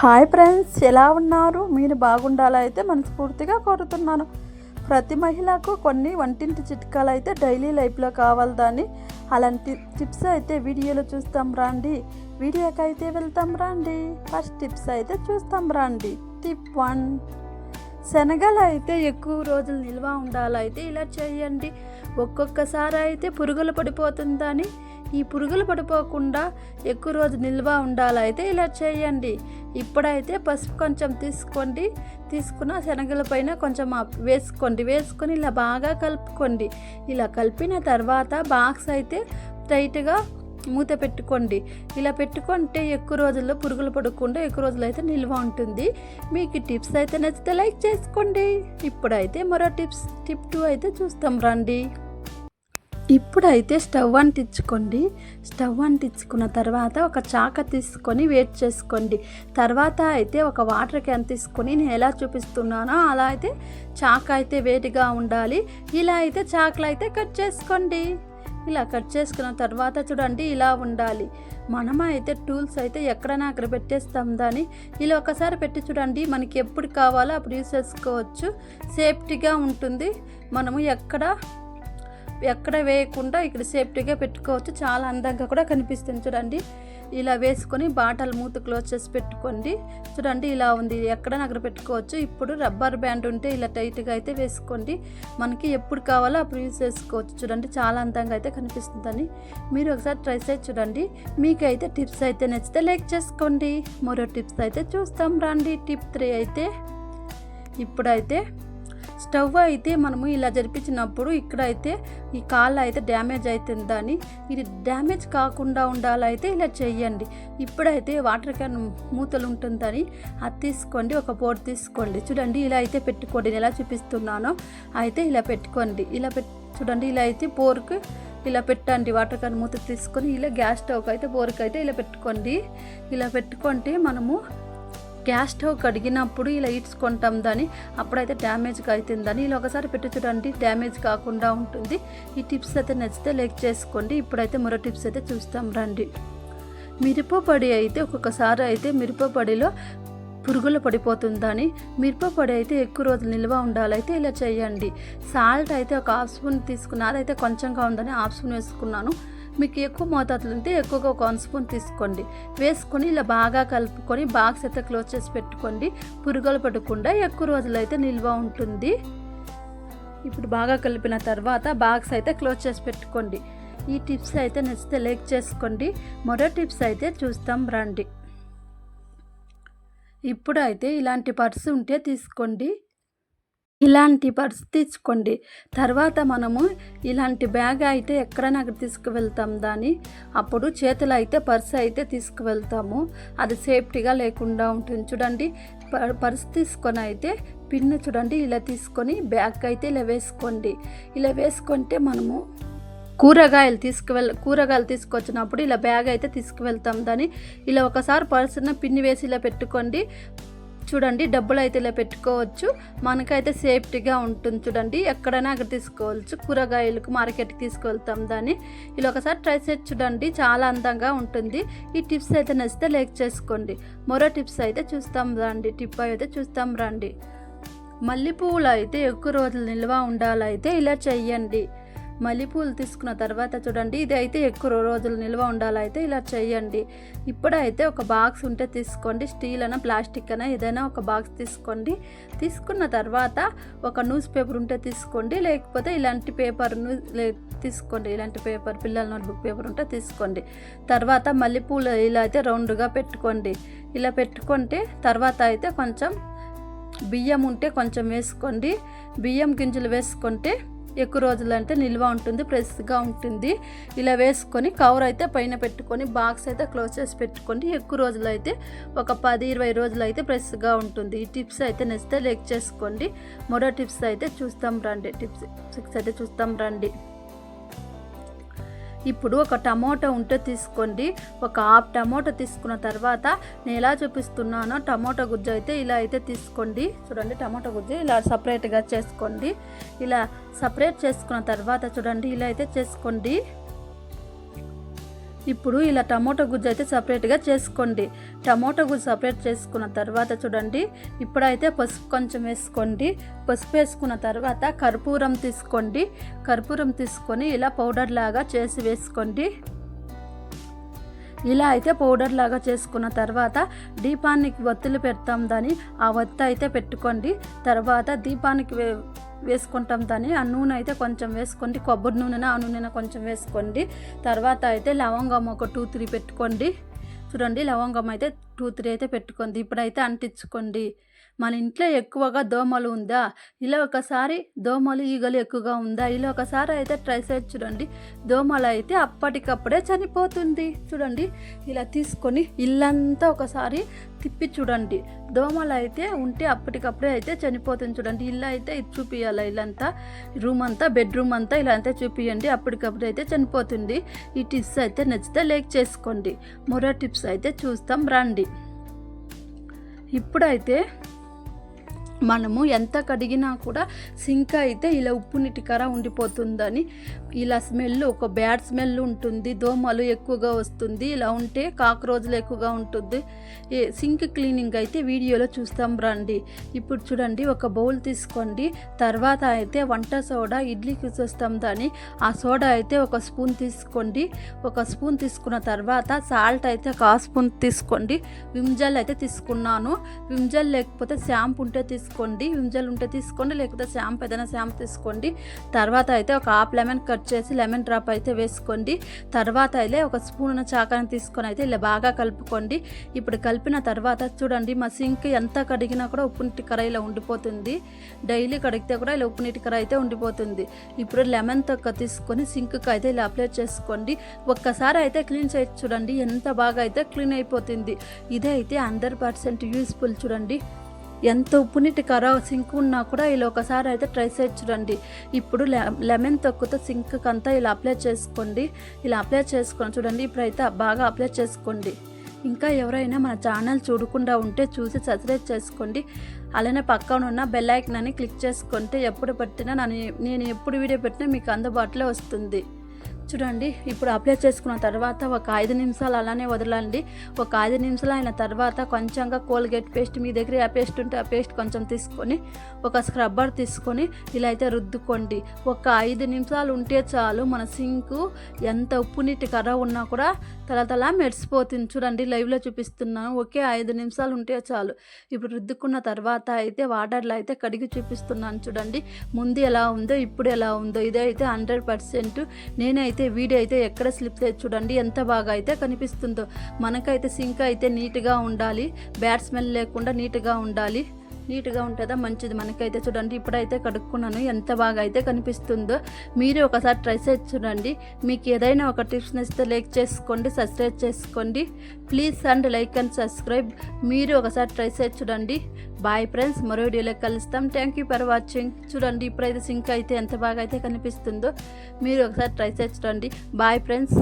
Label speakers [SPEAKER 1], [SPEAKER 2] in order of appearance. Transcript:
[SPEAKER 1] Hi friends ఎలా ఉన్నారు? మీరు బాగుండాలా అయితే మనస్ఫూర్తిగా కోరుతున్నాను. ప్రతి మహిళకు కొన్ని వంటింటి చిట్కాలు అయితే డైలీ లైఫ్లో కావాలి దాన్ని అలాంటి టిప్స్ అయితే వీడియోలో చూస్తాం రండి. వీడియోకి అయితే వెళ్తాం రండి. ఫస్ట్ టిప్స్ అయితే చూస్తాం రండి. టిప్ వన్ శనగలు అయితే ఎక్కువ రోజులు నిల్వ ఉండాలైతే ఇలా చేయండి. ఒక్కొక్కసారి అయితే పురుగులు పడిపోతుందని ఈ పురుగులు పడిపోకుండా ఎక్కువ రోజు నిల్వ ఉండాలైతే ఇలా చేయండి. ఇప్పుడైతే పసుపు కొంచెం తీసుకోండి. తీసుకున్న శనగల పైన కొంచెం వేసుకోండి. వేసుకొని ఇలా బాగా కలుపుకోండి. ఇలా కలిపిన తర్వాత బాక్స్ అయితే టైట్గా మూత పెట్టుకోండి. ఇలా పెట్టుకుంటే ఎక్కువ రోజుల్లో పురుగులు పడకుండా ఎక్కువ రోజులు అయితే నిల్వ ఉంటుంది. మీకు టిప్స్ అయితే నచ్చితే లైక్ చేసుకోండి. ఇప్పుడైతే మరో టిప్స్ టిప్ టూ అయితే చూస్తాం. రండి. ఇప్పుడైతే స్టవ్ అంటించుకోండి. స్టవ్ అంటించుకున్న తర్వాత ఒక చాక తీసుకొని వేట్ చేసుకోండి. తర్వాత అయితే ఒక వాటర్ క్యాన్ తీసుకొని నేను ఎలా చూపిస్తున్నానో అలా అయితే చాక అయితే వేడిగా ఉండాలి. ఇలా అయితే చాకులు అయితే కట్ చేసుకోండి. ఇలా కట్ చేసుకున్న తర్వాత చూడండి ఇలా ఉండాలి. మనం అయితే టూల్స్ అయితే ఎక్కడైనా అక్కడ పెట్టేస్తాం దాన్ని. ఇలా ఒకసారి పెట్టి చూడండి మనకి ఎప్పుడు కావాలో అప్పుడు యూస్ చేసుకోవచ్చు. సేఫ్టీగా ఉంటుంది. మనము ఎక్కడ ఎక్కడ వేయకుండా ఇక్కడ సేఫ్టీగా పెట్టుకోవచ్చు. చాలా అందంగా కూడా కనిపిస్తుంది చూడండి. ఇలా వేసుకొని బాటల్ మూత క్లోజ్ చేసి పెట్టుకోండి. చూడండి ఇలా ఉంది. ఎక్కడ అక్కడ పెట్టుకోవచ్చు. ఇప్పుడు రబ్బర్ బ్యాండ్ ఉంటే ఇలా టైట్గా అయితే వేసుకోండి. మనకి ఎప్పుడు కావాలో అప్పుడు యూజ్ చేసుకోవచ్చు. చూడండి చాలా అందంగా అయితే కనిపిస్తుందని. మీరు ఒకసారి ట్రై చేసి చూడండి. మీకైతే టిప్స్ అయితే నచ్చితే లైక్ చేసుకోండి. మరో టిప్స్ అయితే చూస్తాం. రండి. టిప్ త్రీ అయితే ఇప్పుడైతే స్టవ్ అయితే మనము ఇలా జరిపించినప్పుడు ఇక్కడ అయితే ఈ కాళ్ళు అయితే డ్యామేజ్ అవుతుందని ఇది డ్యామేజ్ కాకుండా ఉండాలైతే ఇలా చెయ్యండి. ఇప్పుడైతే వాటర్ క్యాన్ మూతలు ఉంటుందని. అది తీసుకోండి ఒక బోర్డు తీసుకోండి. చూడండి ఇలా అయితే పెట్టుకోండి. నేను ఎలా చూపిస్తున్నానో అయితే ఇలా పెట్టుకోండి. ఇలా పెట్ చూడండి ఇలా అయితే బోర్కు ఇలా పెట్టండి. వాటర్ క్యాన్ మూత తీసుకొని ఇలా గ్యాస్ స్టవ్కి అయితే బోర్కి అయితే ఇలా పెట్టుకోండి. ఇలా పెట్టుకుంటే మనము గ్యాస్ స్టవ్ కడిగినప్పుడు ఇలా ఇడ్చుకుంటాం దాన్ని. అప్పుడైతే డ్యామేజ్గా అవుతుందని ఇలా ఒకసారి పెట్టి చూడండి. డ్యామేజ్ కాకుండా ఉంటుంది. ఈ టిప్స్ అయితే నచ్చితే లైక్ చేసుకోండి. ఇప్పుడైతే మరో టిప్స్ అయితే చూస్తాం. రండి. మిరపపొడి అయితే ఒక్కొక్కసారి అయితే మిరపపొడిలో పురుగులు పడిపోతుందని. మిరపపొడి అయితే ఎక్కువ రోజులు నిల్వ ఉండాలైతే ఇలా చేయండి. సాల్ట్ అయితే ఒక హాఫ్ స్పూన్ తీసుకున్నా అదైతే కొంచెంగా ఉందని హాఫ్ స్పూన్ వేసుకున్నాను. మీకు ఎక్కువ మోతాదులు ఉంటే ఎక్కువగా ఒక వన్ స్పూన్ తీసుకోండి. వేసుకొని ఇలా బాగా కలుపుకొని బాక్స్ అయితే క్లోజ్ చేసి పెట్టుకోండి. పురుగులు పడకుండా ఎక్కువ రోజులు అయితే నిల్వ ఉంటుంది. ఇప్పుడు బాగా కలిపిన తర్వాత బాక్స్ అయితే క్లోజ్ చేసి పెట్టుకోండి. ఈ టిప్స్ అయితే నచ్చితే లైక్ చేసుకోండి. మరో టిప్స్ అయితే చూస్తాం రండి. ఇప్పుడు అయితే ఇలాంటి పర్స్ ఉంటే తీసుకోండి. ఇలాంటి పర్స్ తీసుకోండి. తర్వాత మనము ఇలాంటి బ్యాగ్ అయితే ఎక్కడైనా అక్కడ తీసుకువెళ్తాం దాన్ని. అప్పుడు చేతిలో అయితే పర్స్ అయితే తీసుకువెళ్తాము. అది సేఫ్టీగా లేకుండా ఉంటుంది. చూడండి పర్స్ తీసుకొని అయితే పిన్ చూడండి ఇలా తీసుకొని బ్యాగ్ అయితే ఇలా వేసుకోండి. ఇలా వేసుకుంటే మనము కూరగాయలు తీసుకువెళ్ కూరగాయలు తీసుకొచ్చినప్పుడు ఇలా బ్యాగ్ అయితే తీసుకువెళ్తాం దాన్ని. ఇలా ఒకసారి పర్సున పిన్ని వేసి ఇలా పెట్టుకోండి. చూడండి డబ్బులు అయితే ఇలా పెట్టుకోవచ్చు. మనకైతే సేఫ్టీగా ఉంటుంది చూడండి. ఎక్కడైనా అక్కడ తీసుకోవచ్చు. కూరగాయలకు మార్కెట్కి తీసుకువెళ్తాం దాన్ని. ఇలా ఒకసారి ట్రై చేసి చూడండి. చాలా అందంగా ఉంటుంది. ఈ టిప్స్ అయితే నచ్చితే లైక్ చేసుకోండి. మరో టిప్స్ అయితే చూస్తాం రండి. టిప్ అయితే చూస్తాం రండి. మల్లెపూలు అయితే ఎక్కువ రోజులు నిల్వ ఉండాలైతే ఇలా చెయ్యండి. మల్లెపూలు తీసుకున్న తర్వాత చూడండి ఇది అయితే ఎక్కువ రోజులు నిల్వ ఉండాలైతే ఇలా చేయండి. ఇప్పుడైతే ఒక బాక్స్ ఉంటే తీసుకోండి స్టీల్ అయినా ప్లాస్టిక్ అయినా ఏదైనా ఒక బాక్స్ తీసుకోండి. తీసుకున్న తర్వాత ఒక న్యూస్ పేపర్ ఉంటే తీసుకోండి లేకపోతే ఇలాంటి పేపర్ తీసుకోండి. ఇలాంటి పేపర్ పిల్లల నోట్బుక్ పేపర్ ఉంటే తీసుకోండి. తర్వాత మల్లెపూలు ఇలా అయితే రౌండ్గా పెట్టుకోండి. ఇలా పెట్టుకుంటే తర్వాత అయితే కొంచెం బియ్యం ఉంటే కొంచెం వేసుకోండి. బియ్యం గింజలు వేసుకుంటే ఎక్కువ రోజులు అంటే నిల్వ ఉంటుంది ఫ్రెష్గా ఉంటుంది. ఇలా వేసుకొని కవర్ అయితే పైన పెట్టుకొని బాక్స్ అయితే క్లోజ్ చేసి పెట్టుకోండి. ఎక్కువ రోజులు అయితే ఒక పది ఇరవై రోజులు అయితే ఫ్రెష్గా ఉంటుంది. ఈ టిప్స్ అయితే నచ్చితే లెక్ చేసుకోండి మరో టిప్స్ అయితే చూస్తాం రండి. టిప్స్ సిక్స్ అయితే చూస్తాం రండి. ఇప్పుడు ఒక టమోటా ఉంటే తీసుకోండి. ఒక హాఫ్ టమోటా తీసుకున్న తర్వాత నేను ఎలా చూపిస్తున్నానో టమోటా గుజ్జు అయితే ఇలా అయితే తీసుకోండి. చూడండి టమోటా గుజ్జు ఇలా సపరేట్గా చేసుకోండి. ఇలా సపరేట్ చేసుకున్న తర్వాత చూడండి ఇలా అయితే చేసుకోండి. ఇప్పుడు ఇలా టమోటా గుజ్జు అయితే సపరేట్గా చేసుకోండి. టమోటా గుజ్జు సపరేట్ చేసుకున్న తర్వాత చూడండి ఇప్పుడైతే పసుపు కొంచెం వేసుకోండి. పసుపు వేసుకున్న తర్వాత కర్పూరం తీసుకోండి. కర్పూరం తీసుకొని ఇలా పౌడర్ లాగా చేసి వేసుకోండి. ఇలా అయితే పౌడర్ లాగా చేసుకున్న తర్వాత దీపానికి ఒత్తులు పెడతాం దాన్ని. ఆ ఒత్తి అయితే పెట్టుకోండి. తర్వాత దీపానికి వేసుకుంటాం దాన్ని. ఆ నూనె అయితే కొంచెం వేసుకోండి. కొబ్బరి నూనెన ఆ నూనెన కొంచెం వేసుకోండి. తర్వాత అయితే లవంగం ఒక టూ త్రీ పెట్టుకోండి. చూడండి లవంగం అయితే టూ త్రీ అయితే పెట్టుకోండి. ఇప్పుడైతే అంటించుకోండి. మన ఇంట్లో ఎక్కువగా దోమలు ఉందా? ఇలా ఒకసారి దోమలు ఈగలు ఎక్కువగా ఉందా? ఇలా ఒకసారి అయితే ట్రై చేసి చూడండి. దోమలు అయితే అప్పటికప్పుడే చనిపోతుంది. చూడండి ఇలా తీసుకొని ఇల్లంతా ఒకసారి తిప్పి చూడండి. దోమలు అయితే ఉంటే అప్పటికప్పుడే అయితే చనిపోతుంది చూడండి. ఇల్లు అయితే ఇది చూపియాలి ఇల్లంతా రూమ్ అంతా బెడ్రూమ్ అంతా ఇలా అంతా చూపియండి. అప్పటికప్పుడు అయితే చనిపోతుంది. ఈ టిప్స్ అయితే నచ్చితే లైక్ చేసుకోండి. మరో టిప్స్ అయితే చూస్తాం. రండి. ఇప్పుడైతే మనము ఎంత కడిగినా కూడా సింక్ అయితే ఇలా ఉప్పు నీటి కర ఉండిపోతుందని. ఇలా స్మెల్ ఒక బ్యాడ్ స్మెల్ ఉంటుంది దోమలు ఎక్కువగా వస్తుంది ఇలా ఉంటే కాక్రోజులు ఎక్కువగా ఉంటుంది. సింక్ క్లీనింగ్ అయితే వీడియోలో చూస్తాం రండి. ఇప్పుడు చూడండి ఒక బౌల్ తీసుకోండి. తర్వాత అయితే వంట సోడా ఇడ్లీకి చూస్తాం దాన్ని. ఆ సోడా అయితే ఒక స్పూన్ తీసుకోండి. ఒక స్పూన్ తీసుకున్న తర్వాత సాల్ట్ అయితే ఒక స్పూన్ తీసుకోండి. విమ్జల్ అయితే తీసుకున్నాను. విమ్జల్ లేకపోతే షాంపూ ఉంటే తీసుకోండి విమ్జల్ ఉంటే తీసుకోండి లేకపోతే షాంపూ ఏదైనా షాంపూ తీసుకోండి. తర్వాత అయితే ఒక హాఫ్ లెమన్ కట్ చేసి లెమన్ డ్రాప్ అయితే వేసుకోండి. తర్వాత అయితే ఒక స్పూన్ చాకాన్ని తీసుకొని అయితే ఇలా బాగా కలుపుకోండి. ఇప్పుడు కలిపిన తర్వాత చూడండి మా సింక్ ఎంత కడిగినా కూడా ఉప్పు నీటి కర ఇలా ఉండిపోతుంది. డైలీ కడిగితే కూడా ఇలా ఉప్పు నీటి కర అయితే ఉండిపోతుంది. ఇప్పుడు లెమన్ తొక్క తీసుకొని సింక్కి అయితే ఇలా అప్లై చేసుకోండి. ఒక్కసారి అయితే క్లీన్ చేసి చూడండి ఎంత బాగా అయితే క్లీన్ అయిపోతుంది. ఇదే అయితే హండ్రెడ్ పర్సెంట్ యూస్ఫుల్ చూడండి. ఎంత ఉప్పు నీటి కర సింక్ ఉన్నా కూడా ఇలా ఒకసారి అయితే ట్రై చేసి చూడండి. ఇప్పుడు లె- లెమన్ తొక్కుతో సింక్ అంతా ఇలా అప్లై చేసుకోండి. ఇలా అప్లై చేసుకొని చూడండి. ఇప్పుడైతే బాగా అప్లై చేసుకోండి. ఇంకా ఎవరైనా మన ఛానల్ చూడకుండా ఉంటే చూసి సబ్స్క్రైబ్ చేసుకోండి. అలానే పక్కన ఉన్న బెల్ ఐకన్ అని క్లిక్ చేసుకుంటే ఎప్పుడు పెట్టినా నన్ను నేను ఎప్పుడు వీడియో పెట్టినా మీకు అందుబాటులో వస్తుంది. చూడండి ఇప్పుడు అప్లై చేసుకున్న తర్వాత ఒక ఐదు నిమిషాలు అలానే వదలండి. ఒక ఐదు నిమిషాలు అయిన తర్వాత కొంచెంగా కోల్గేట్ పేస్ట్ మీ దగ్గర ఆ పేస్ట్ ఉంటే ఆ పేస్ట్ కొంచెం తీసుకొని ఒక స్క్రబ్బర్ తీసుకొని ఇలా అయితే రుద్దుకోండి. ఒక ఐదు నిమిషాలు ఉంటే చాలు మన సింకు ఎంత ఉప్పు నీటి కర్ర ఉన్నా కూడా తలతలా మెరిసిపోతుంది. చూడండి లైవ్లో చూపిస్తున్నాను. ఒకే ఐదు నిమిషాలు ఉంటే చాలు. ఇప్పుడు రుద్దుకున్న తర్వాత అయితే వాటర్లో అయితే కడిగి చూపిస్తున్నాను. చూడండి ముందు ఎలా ఉందో ఇప్పుడు ఎలా ఉందో. ఇదైతే హండ్రెడ్ పర్సెంట్ నేనైతే అయితే వీడియో అయితే ఎక్కడ స్లిప్ చూడండి ఎంత బాగా అయితే కనిపిస్తుందో. మనకైతే సింక్ అయితే నీట్గా ఉండాలి. బ్యాడ్ స్మెల్ లేకుండా నీట్గా ఉండాలి. నీట్గా ఉంటుందా? మంచిది. మనకైతే చూడండి ఇప్పుడైతే కడుక్కున్నాను. ఎంత బాగా అయితే కనిపిస్తుందో మీరు ఒకసారి ట్రై చేసి చూడండి. మీకు ఏదైనా ఒక టిప్స్ నచ్చితే లైక్ చేసుకోండి సబ్స్క్రైబ్ చేసుకోండి. Please and like and subscribe. మీరు ఒకసారి ట్రై చేసి చూడండి. బాయ్ ఫ్రెండ్స్ మరో వీడియోలో కలుస్తాం. Thank you for watching. చూడండి ఇప్పుడైతే సింక్ అయితే ఎంత బాగా అయితే కనిపిస్తుందో మీరు ఒకసారి ట్రై చేసి చూడండి. Bye friends.